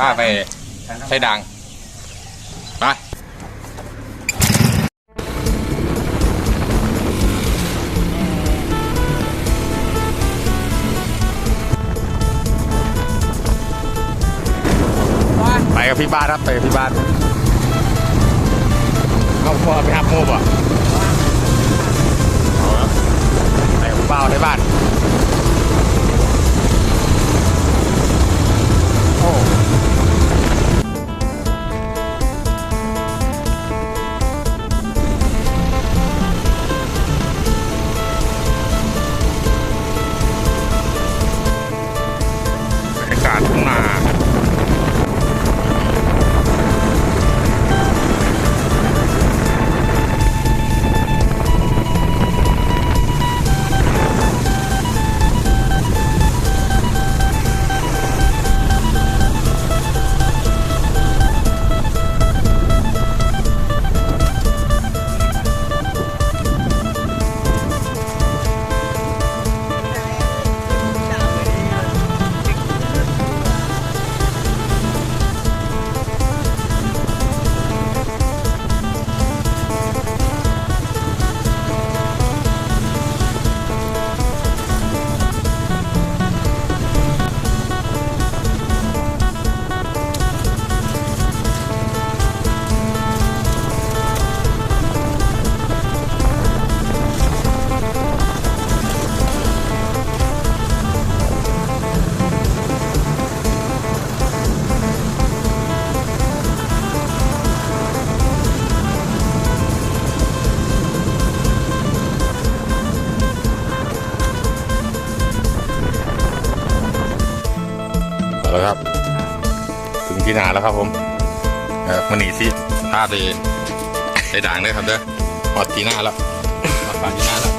พาไปใช้ดังไปไปกับพี่บ้านครับไปกับพี่บ้านเอาพ่อไปหับโมบอะไปกับพี่บ้าวในบ้าน ถึงที่นาแล้วครับผมเออมันหนีสิพาไปไปด่างเลยครับเด้อหอดที่หน้าแล้วหอดฝาที่หน้าแล้ว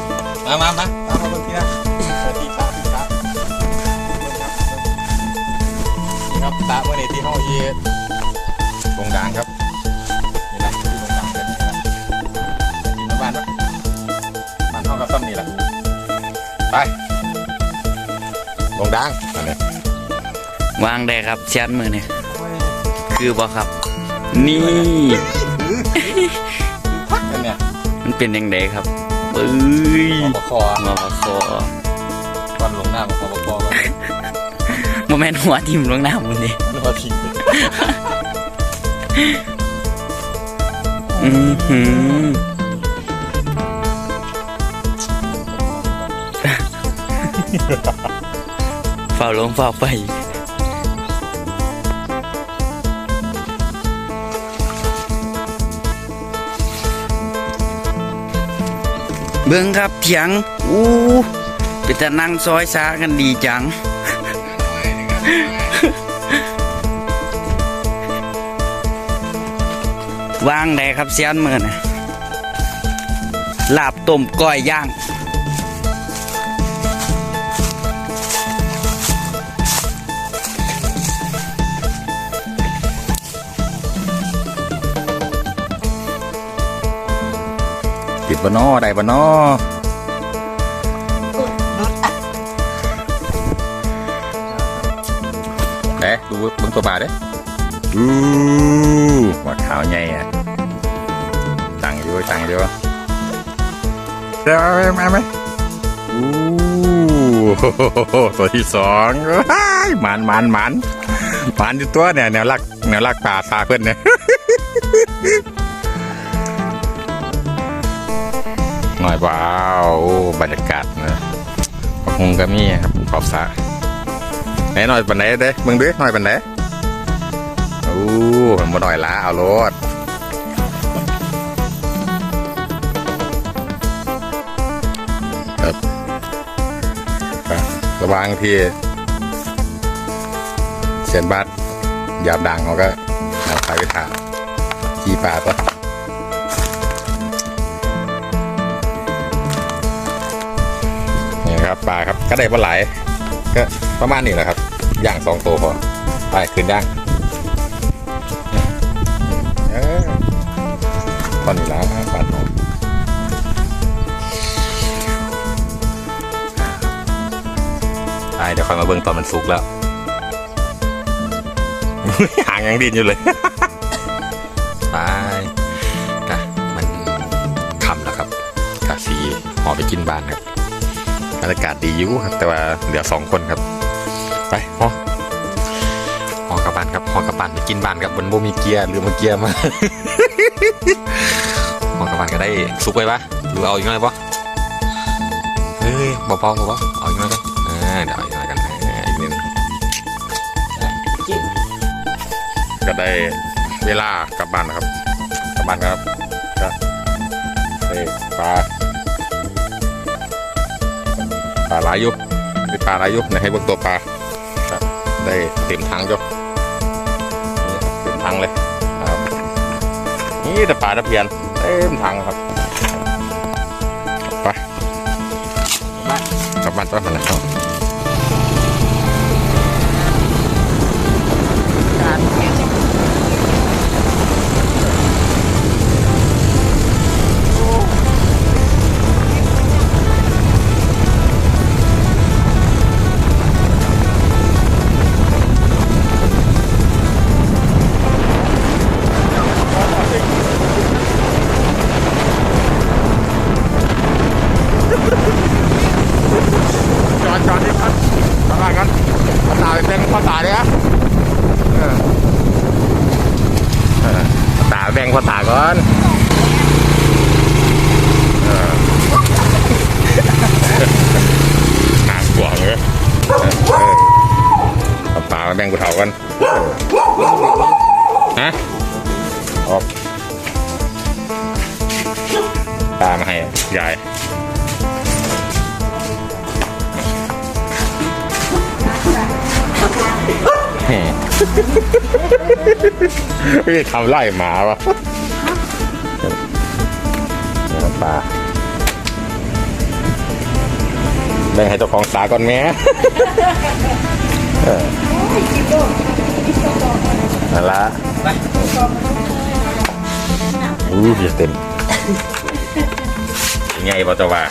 มามามาเอามาบนที่หน้าที่ตาที่ตานี่ครับตาเมื่อนี้ที่ห้องยีตรงด่างครับนี่นะที่ตรงด่างกันนี่นะดินบ้านปะบ้านห้องกับซ้ำนี่แหละไปตรงด่างอันนี้วางได้ครับเชียนมือเนี่ย คือบ่ครับ นี่อันเนี้ยมันเป็นยังไงครับเอ้ยปคอมาบคอก่อนลงหน้าของปคอก่อนโมแมนหัวทิ่มลงน้ำมันนี่แล้วก็ทิ้งไปอือหือเฝ้าลงเฝ้าไป เบิ้งครับเถียงอู้เป็นแต่นั่งซอยซากันดีจังวางได้ครับเสียนเมือนะลาบต้มก้อยย่าง ติดบนนอได้บนนอเด้ดูเบิ้งตัวบาเด้อู้ว่าขาวใหญ่อะตังอยู่ตังอยู่เดี๋ยวเอาไหมเอาไหมอู้ตัวที่สองว้ายหมันหมันหมันหมันอยู่ตัวเนี่ยแนวลักแนวลักป่าตาเพื่อนเนี่ย หน่อยว้าวบรรยากาศนะคงก็มีครับขอบสระไหนหน่อยปันไหนเด้มึงดูหน่อยปันไหนโอ้มันบ่หน่อยละเอารถครับระวางที่เสียนบัตรยามดังเขาก็เอาไปไปทานขี่ป่าปะ ครับปลาครับก็ได้ปลาไหลก็ประมาณนี้แหละครับย่างสองตัวพอไปขึ้นย่างตอนนี้แล้วบานหอมไปเดี๋ยวค่อยมาเบิ่งตอนมันสุกแล้วหางยังดินอยู่เลยไปกะมันคำแล้วครับกะสีหอไปกินบ้านครับ บรรยากาศดีอยู่ครับ แต่ว่าเหลือสองคนครับ ไปหอหอกลับบ้านครับหอกลับบ้านไปกินบ้านครับบนโบมีเกียร์หรือมาเกียร์มาหอกลับบ้านก็ได้ซุกไว้ปะหรือเอาอีกหน่อยปะเฮ้ยเบาๆเบาๆเอาอีกหน่อยปะเออเดี๋ยวเอาอีกหน่อยกันอีกนิดนึงก็ได้เวลากลับบ้านนะครับกลับบ้านครับก็ได้ปลา ปลาหลายอยุได้ปลาหลายอยุนะให้เบิ่งตัวปลาได้เต็มถังจ้ะเต็มถังเลยนะครับนี่แต่ปลาตะเพียนเต็มถังครับไปกลับบ้านตัวมันนะครับ ทำอะไรกันภาษาเป็นภาษาเลยอะภาษาแบ่งภาษาก่อนเออหากวงเลยเออเออภาษาแบ่งกูเถากันฮะออกตามาให้ยาย พี่ทำไล่หมาวะนี่น้ำปลาแบ่งให้เจ้าของสาก่อนแม่เออนั่นละอู้ยเต็มยังไงบอตว่า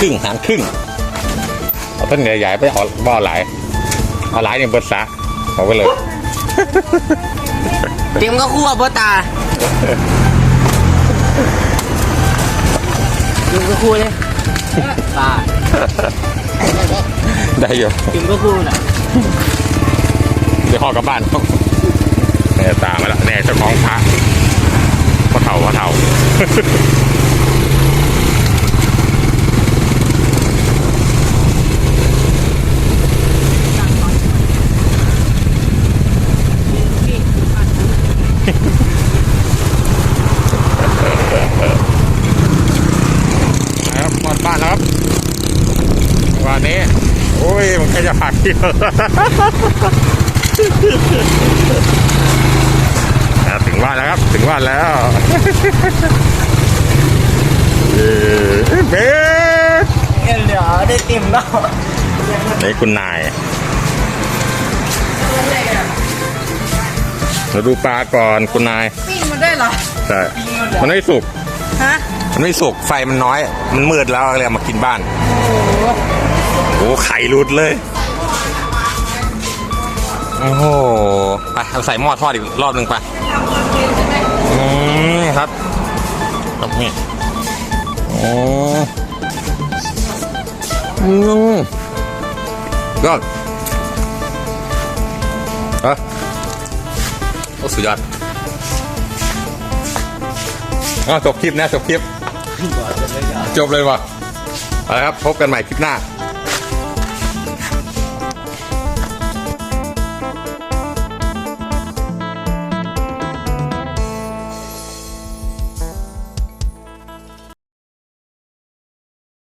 ครึ่งหางครึ่งเอาต้นใหญ่ๆไปเอาบ่อหลายเอาหลายเนี่ยเบิดซะเอาไปเลยเต็มก็คั่วบ่ตาเต็มก็คั่วเลยตาได้อยู่เต็มก็คั่วน่ะเดี๋ยวห่อกลับบ้านเนี่ยตามมาแล้วเนี่ยเจ้าของพระพ่อเฒ่าพ่อเฒ่า นะครับหมดบ้านแล้วครับวันนี้ โอ้ย มันแค่จะผักเดียวอะถึงบ้านแล้วครับ ถึงบ้านแล้วเย้เบ๊เดี๋ยวได้เต็มแล้วนี่คุณนายเราดูปลาก่อนคุณนาย ปิ้งมันได้เหรอ ใช่ มันไม่สุก ฮะ มันไม่สุกไฟมันน้อย มันมืดแล้วเลยเอามากินบ้านโอ้โหไข่รุดเลยโอ้โหไปเอาใส่หม้อทอดอีกรอบหนึ่งไปอืมครับครับนี่โอ้อืมยอดเอะโอ้สุดยอด อ๋อจบคลิปนะจบคลิป จบเลยว่ะเอาละครับ พบกันใหม่คลิปหน้า